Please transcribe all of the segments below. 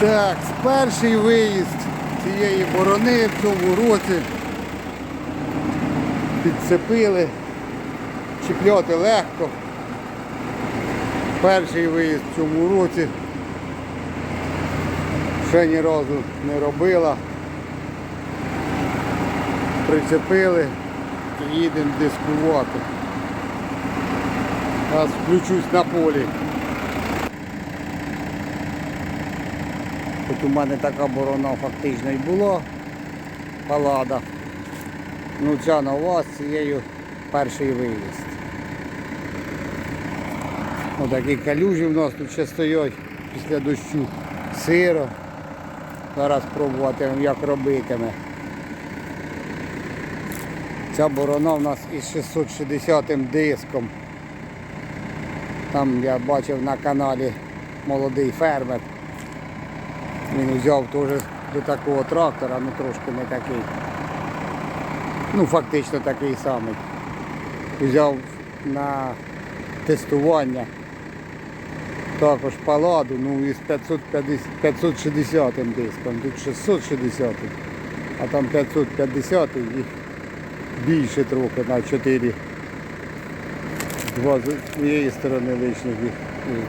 Так, перший виїзд цієї борони в цьому році підцепили, чіпляти легко. Перший виїзд в цьому році ще ні разу не робила. Прицепили і їдемо дискувати. Зараз включусь на полі. Тут у мене така борона фактично і була, палада. Ну ця нова з цією перший виїзд. Отакі калюжі в нас тут ще стоять після дощу. Сиро. Зараз пробувати як робитиме. Ця борона в нас із 660 диском. Там я бачив на каналі молодий фермер. Він взяв теж до такого трактора, ну трошки не такий. Ну, фактично такий самий. Взяв на тестування. Також паладу, ну із 550, 560 диском. Тут 660, а там 550 і більше трохи на 4. Два з цієї сторони лишніх,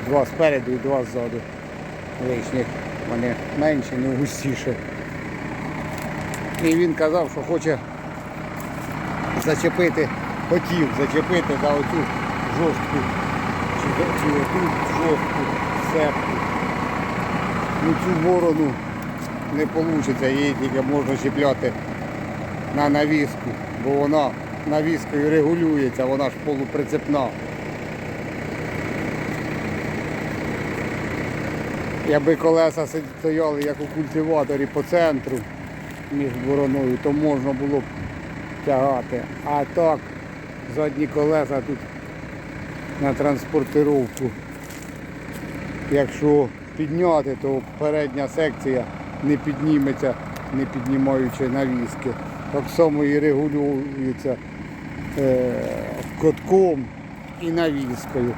два спереду і два ззаду лишніх. Вони менші, не густіше. І він казав, що хоче зачепити, хотів зачепити за оцю жорстку, чи, чи оту жорстку сепку. Ну цю ворону не вийде, її тільки можна чіпляти на навіску, бо вона навіскою регулюється, вона ж полуприцепна. Якби колеса стояли як у культиваторі по центру між бороною, то можна було б тягати. А так, задні колеса тут на транспортировку. Якщо підняти, то передня секція не підніметься, не піднімаючи навіски. Так само і регулюється е, котком і навіскою.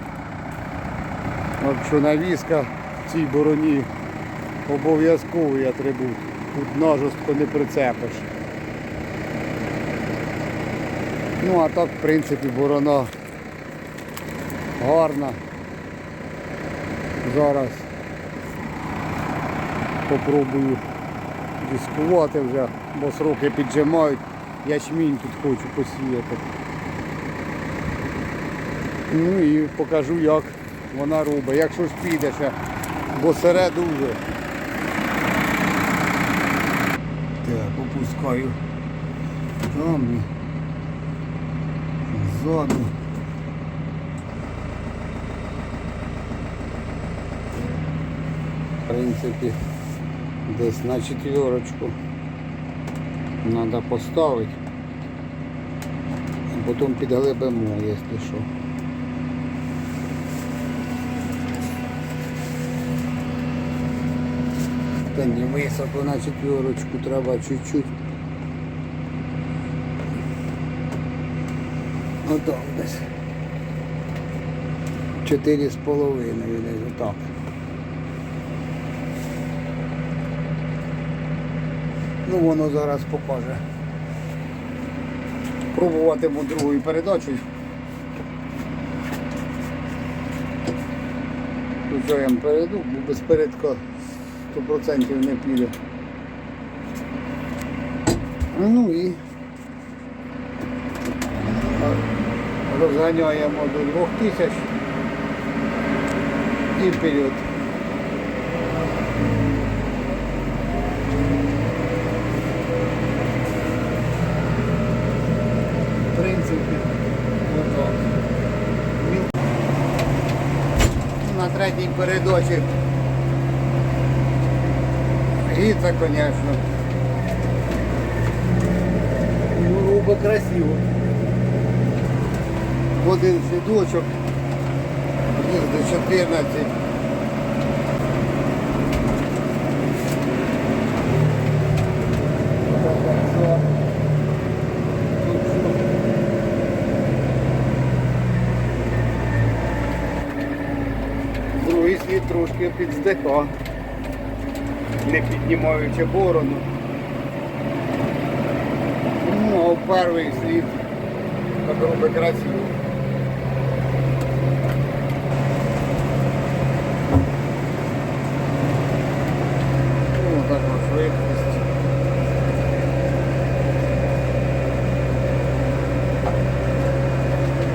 Якщо навіска цій бороні обов'язковий атрибут. Тут нажорстко не прицепиш. Ну а так, в принципі, борона гарна. Зараз попробую дискувати вже, бо сроки піджимають. Ячмінь тут хочу посіяти. Ну і покажу як вона робить. Якщо ж піде ще, бо сере дуже. Так, опускаю там ззаду. В принципі, десь на четверочку треба поставити, а потім підглибимо, якщо що. Та не високо на четверочку треба чуть-чуть. Там десь. Чотири з половиною десь отак. Ну воно зараз покаже. Пробуватиму другою передачею. Включаємо переду, бо без передка 100% не піде. Ну і розганяємо до 2000 і вперед. Принципі. На третій передачі це, звісно. Ну, робить красиво. Один слідочок, їх до 14. Другий слід трошки підздихав. Не піднімаючи борону. Ну, а в перший слід робить красиво. Ну, так от швидкість.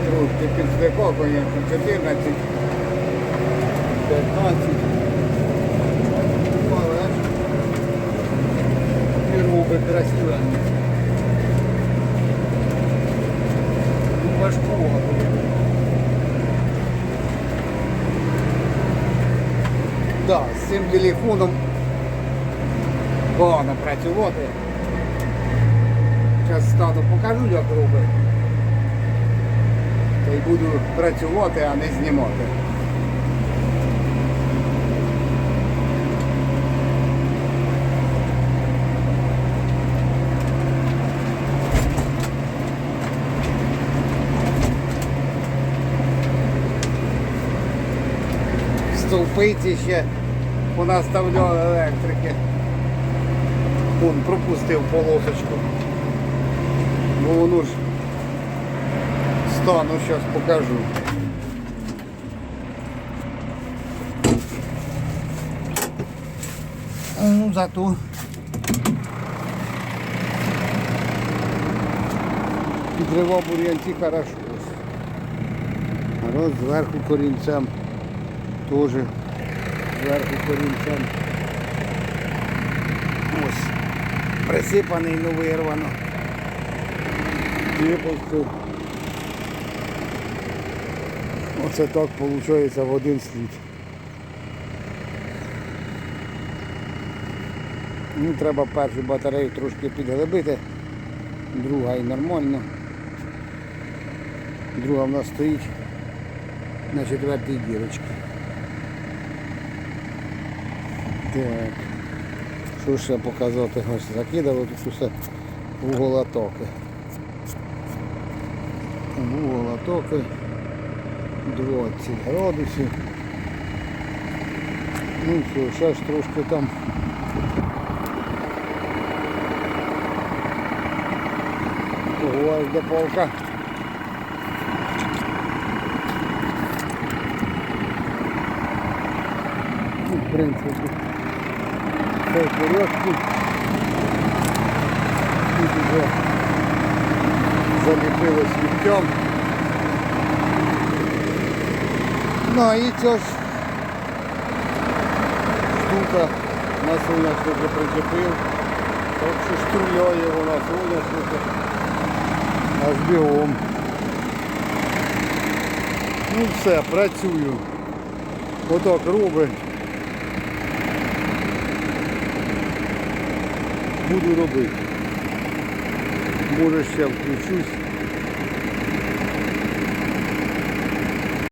Трошки звісно, 14, 15. Але ж і робить красиво. Важкувато. Да, з цим телефоном погано працювати. Зараз стану покажу, як робить. Та буду працювати, а не знімати. Стовпиці ще понаставляли електрики. Вон пропустив полосочку. Бо воно ж стану, зараз покажу. Ну, зато підривав бур'янці хорошо. Роз зверху корінцем теж зверху корінцем. Ось. Присипаний, ну вирвано. Кипочку. Оце так виходить в один слід. Ну, треба першу батарею трошки підглибити, друга і нормально. Друга в нас стоїть на четвертій дірочці. Так. Що ще показати? Закидали тут усе вуголотоки. Вуголотоки 20 градусів. Ну все, зараз трошки там гвоздя полка. Ну, в принципі, все в порядку. Тут вже заліпило світтям. Ну і ця ж штука на соняшника причепив. Так що штурляє вона соняшника. Аж бігом. Ну все, працюю. Отак робить. Буду робити. Може ще включусь.